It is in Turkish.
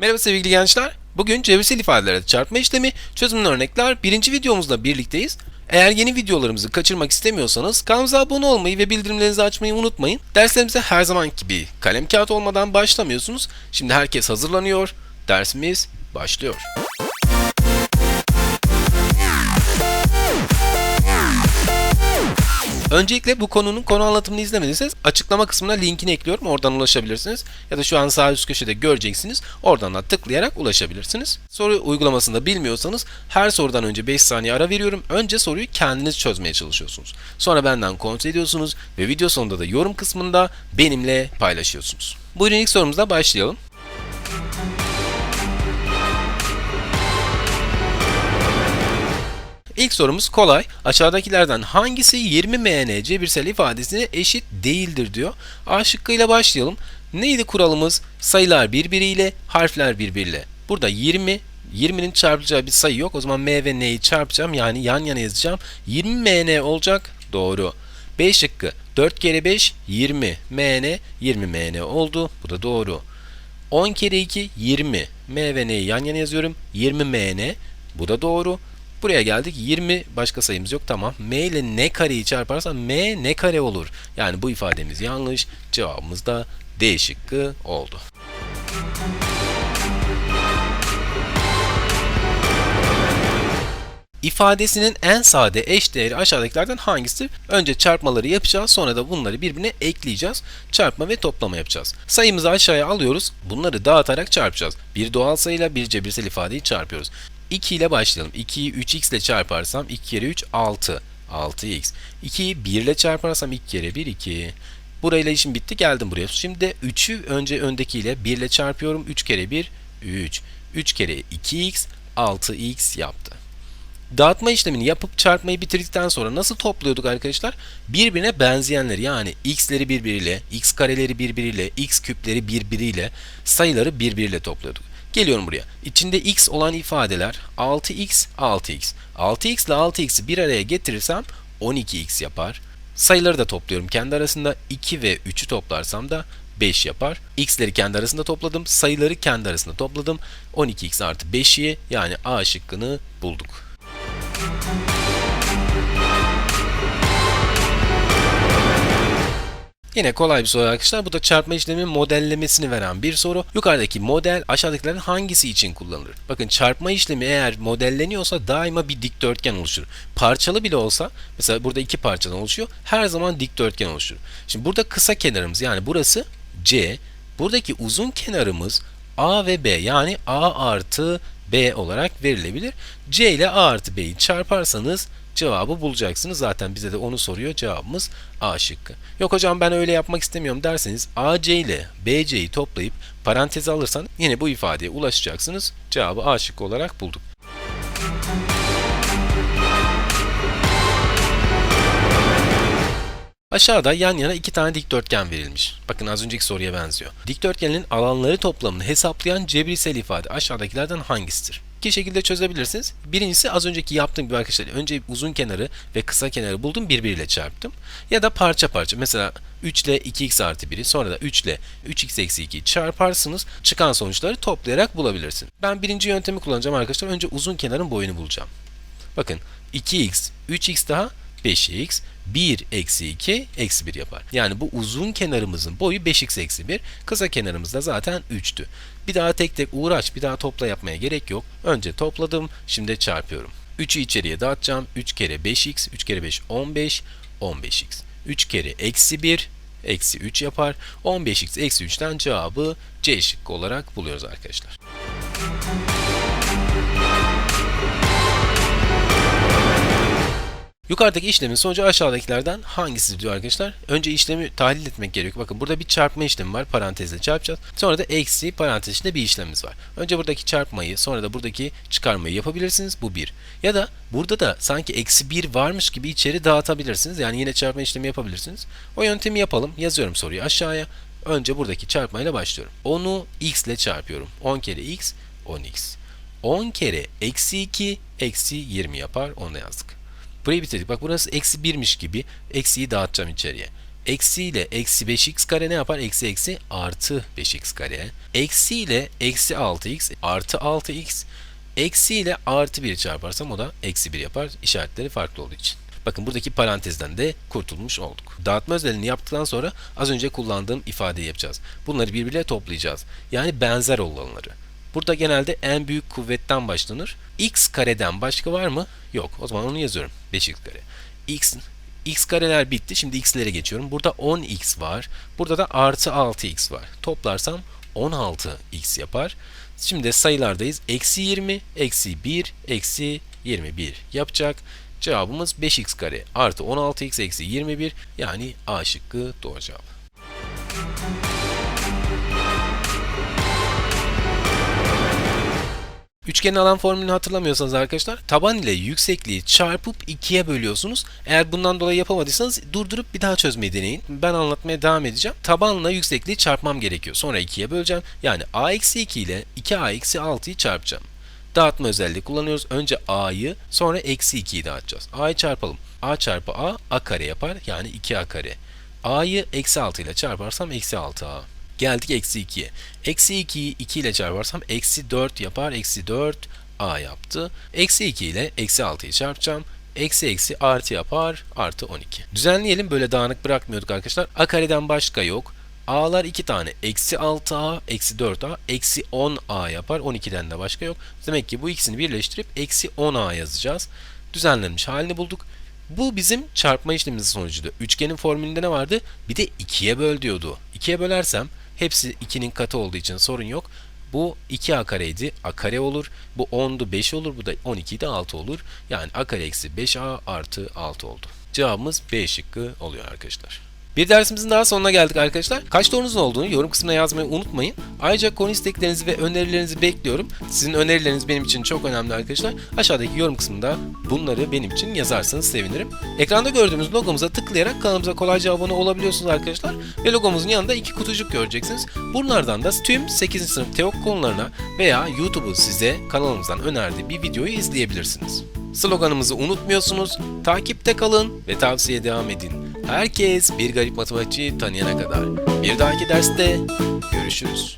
Merhaba sevgili gençler. Bugün cebirsel ifadelerde çarpma işlemi çözümlü örnekler birinci videomuzda birlikteyiz. Eğer yeni videolarımızı kaçırmak istemiyorsanız kanalımıza abone olmayı ve bildirimlerinizi açmayı unutmayın. Derslerimize her zaman gibi kalem kağıt olmadan başlamıyorsunuz. Şimdi herkes hazırlanıyor. Dersimiz başlıyor. Öncelikle bu konunun konu anlatımını izlemediyseniz açıklama kısmına linkini ekliyorum. Oradan ulaşabilirsiniz. Ya da şu an sağ üst köşede göreceksiniz. Oradan da tıklayarak ulaşabilirsiniz. Soru uygulamasında bilmiyorsanız her sorudan önce 5 saniye ara veriyorum. Önce soruyu kendiniz çözmeye çalışıyorsunuz. Sonra benden kontrol ediyorsunuz ve video sonunda da yorum kısmında benimle paylaşıyorsunuz. Buyurun ilk sorumuzla başlayalım. İlk sorumuz kolay. Aşağıdakilerden hangisi 20 mn cebirsel ifadesine eşit değildir diyor. A şıkkıyla başlayalım. Neydi kuralımız? Sayılar birbiriyle, harfler birbiriyle. Burada 20, 20'nin çarpılacağı bir sayı yok. O zaman m ve n'yi çarpacağım. Yani yan yana yazacağım. 20 mn olacak. Doğru. B şıkkı 4 kere 5 20 mn 20 mn oldu. Bu da doğru. 10 kere 2 20 m ve n'yi yan yana yazıyorum. 20 mn bu da doğru. Buraya geldik 20 başka sayımız yok tamam. M ile n kareyi çarparsam m ne kare olur. Yani bu ifademiz yanlış. Cevabımız da D şıkkı oldu. İfadesinin en sade eş değeri aşağıdakilerden hangisi? Önce çarpmaları yapacağız, sonra da bunları birbirine ekleyeceğiz. Çarpma ve toplama yapacağız. Sayımızı aşağıya alıyoruz, bunları dağıtarak çarpacağız. Bir doğal sayıyla bir cebirsel ifadeyi çarpıyoruz. 2 ile başlayalım. 2'yi 3x ile çarparsam 2 kere 3 6. 6x. 2'yi 1 ile çarparsam 2 kere 1 2. Burayla işim bitti geldim buraya. Şimdi de 3'ü önce öndekiyle 1 ile çarpıyorum. 3 kere 1 3. 3 kere 2x 6x yaptı. Dağıtma işlemini yapıp çarpmayı bitirdikten sonra nasıl topluyorduk arkadaşlar? Birbirine benzeyenleri yani x'leri birbiriyle, x kareleri birbiriyle, x küpleri birbiriyle, sayıları birbiriyle topluyorduk. Geliyorum buraya. İçinde x olan ifadeler 6x, 6x. 6x ile 6x'i bir araya getirirsem 12x yapar. Sayıları da topluyorum kendi arasında 2 ve 3'ü toplarsam da 5 yapar. X'leri kendi arasında topladım. Sayıları kendi arasında topladım. 12x artı 5'i yani A şıkkını bulduk. Yine kolay bir soru arkadaşlar. Bu da çarpma işleminin modellemesini veren bir soru. Yukarıdaki model aşağıdakilerin hangisi için kullanılır? Bakın çarpma işlemi eğer modelleniyorsa daima bir dikdörtgen oluşur. Parçalı bile olsa mesela burada iki parçadan oluşuyor. Her zaman dikdörtgen oluşur. Şimdi burada kısa kenarımız yani burası C. Buradaki uzun kenarımız A ve B yani A artı B olarak verilebilir. C ile A artı B'yi çarparsanız cevabı bulacaksınız. Zaten bize de onu soruyor. Cevabımız A şıkkı. Yok hocam ben öyle yapmak istemiyorum derseniz AC ile BC'yi toplayıp paranteze alırsan yine bu ifadeye ulaşacaksınız. Cevabı A şıkkı olarak bulduk. Aşağıda yan yana iki tane dikdörtgen verilmiş. Bakın az önceki soruya benziyor. Dikdörtgenin alanları toplamını hesaplayan cebirsel ifade aşağıdakilerden hangisidir? İki şekilde çözebilirsiniz. Birincisi az önceki yaptığım gibi arkadaşlar. Önce uzun kenarı ve kısa kenarı buldum birbiriyle çarptım. Ya da parça parça. Mesela 3 ile 2x artı 1'i sonra da 3 ile 3x eksi 2'yi çarparsınız. Çıkan sonuçları toplayarak bulabilirsin. Ben birinci yöntemi kullanacağım arkadaşlar. Önce uzun kenarın boyunu bulacağım. Bakın 2x, 3x daha 5x, 1 eksi 2 eksi 1 yapar. Yani bu uzun kenarımızın boyu 5x eksi 1, kısa kenarımız da zaten 3'tü. Bir daha tek tek uğraş, bir daha topla yapmaya gerek yok. Önce topladım, şimdi çarpıyorum. 3'ü içeriye dağıtacağım. 3 kere 5x, 3 kere 5 15, 15x. 3 kere eksi 1, eksi 3 yapar. 15x eksi 3'ten cevabı C şıkkı olarak buluyoruz arkadaşlar. Yukarıdaki işlemin sonucu aşağıdakilerden hangisidir diyor arkadaşlar. Önce işlemi tahlil etmek gerekiyor. Bakın burada bir çarpma işlemi var. Parantezle çarpacağız. Sonra da eksi parantez içinde bir işlemimiz var. Önce buradaki çarpmayı sonra da buradaki çıkarmayı yapabilirsiniz. Bu bir. Ya da burada da sanki eksi bir varmış gibi içeri dağıtabilirsiniz. Yani yine çarpma işlemi yapabilirsiniz. O yöntemi yapalım. Yazıyorum soruyu aşağıya. Önce buradaki çarpmayla başlıyorum. 10'u x ile çarpıyorum. 10 kere x 10x. 10 kere eksi 2 eksi 20 yapar. Onu yazdık. Burayı bitirdik. Bak burası eksi 1'miş gibi eksiyi dağıtacağım içeriye. Eksi ile eksi 5x kare ne yapar? Eksi eksi artı 5x kare. Eksi ile eksi 6x artı 6x. Eksi ile artı 1 çarparsam o da eksi 1 yapar. İşaretleri farklı olduğu için. Bakın buradaki parantezden de kurtulmuş olduk. Dağıtma özelliğini yaptıktan sonra az önce kullandığım ifadeyi yapacağız. Bunları birbirine toplayacağız. Yani benzer olanları. Burada genelde en büyük kuvvetten başlanır. x kareden başka var mı? Yok. O zaman onu yazıyorum. 5x kare. x x kareler bitti. Şimdi x'lere geçiyorum. Burada 10x var. Burada da artı 6x var. Toplarsam 16x yapar. Şimdi sayılardayız. Eksi 20, eksi 1, eksi 21 yapacak. Cevabımız 5x kare artı 16x eksi 21 yani A şıkkı doğru cevap. Üçgenin alan formülünü hatırlamıyorsanız arkadaşlar taban ile yüksekliği çarpıp ikiye bölüyorsunuz. Eğer bundan dolayı yapamadıysanız durdurup bir daha çözmeyi deneyin. Ben anlatmaya devam edeceğim. Tabanla yüksekliği çarpmam gerekiyor. Sonra ikiye böleceğim. Yani a eksi 2 ile 2a eksi 6'yı çarpacağım. Dağıtma özelliği kullanıyoruz. Önce a'yı sonra eksi 2'yi dağıtacağız. a'yı çarpalım. a çarpı a a kare yapar. Yani 2a kare. a'yı eksi 6 ile çarparsam eksi 6a. Geldik eksi 2'ye. Eksi 2'yi 2 ile çarparsam eksi 4 yapar. Eksi 4 a yaptı. Eksi 2 ile eksi 6'yı çarpacağım. Eksi eksi artı yapar. Artı 12. Düzenleyelim. Böyle dağınık bırakmıyorduk arkadaşlar. A kareden başka yok. A'lar 2 tane. Eksi 6A, eksi 4A, eksi 10A yapar. 12'den de başka yok. Demek ki bu ikisini birleştirip eksi 10A yazacağız. Düzenlenmiş halini bulduk. Bu bizim çarpma işlemimizin sonucuydu. Üçgenin formülünde ne vardı? Bir de 2'ye böl diyordu. 2'ye bölersem hepsi 2'nin katı olduğu için sorun yok. Bu 2a kareydi. a kare olur. Bu 10'du 5 olur. Bu da 12'de 6 olur. Yani a kare eksi 5a artı 6 oldu. Cevabımız B şıkkı oluyor arkadaşlar. Bir dersimizin daha sonuna geldik arkadaşlar. Kaç sorunuz olduğunu yorum kısmına yazmayı unutmayın. Ayrıca konu isteklerinizi ve önerilerinizi bekliyorum. Sizin önerileriniz benim için çok önemli arkadaşlar. Aşağıdaki yorum kısmında bunları benim için yazarsanız sevinirim. Ekranda gördüğümüz logomuza tıklayarak kanalımıza kolayca abone olabiliyorsunuz arkadaşlar. Ve logomuzun yanında iki kutucuk göreceksiniz. Bunlardan da tüm 8. sınıf teok konularına veya YouTube'u size kanalımızdan önerdiği bir videoyu izleyebilirsiniz. Sloganımızı unutmuyorsunuz. Takipte kalın ve tavsiye devam edin. Herkes bir garip matematikçi tanıyana kadar. Bir dahaki derste görüşürüz.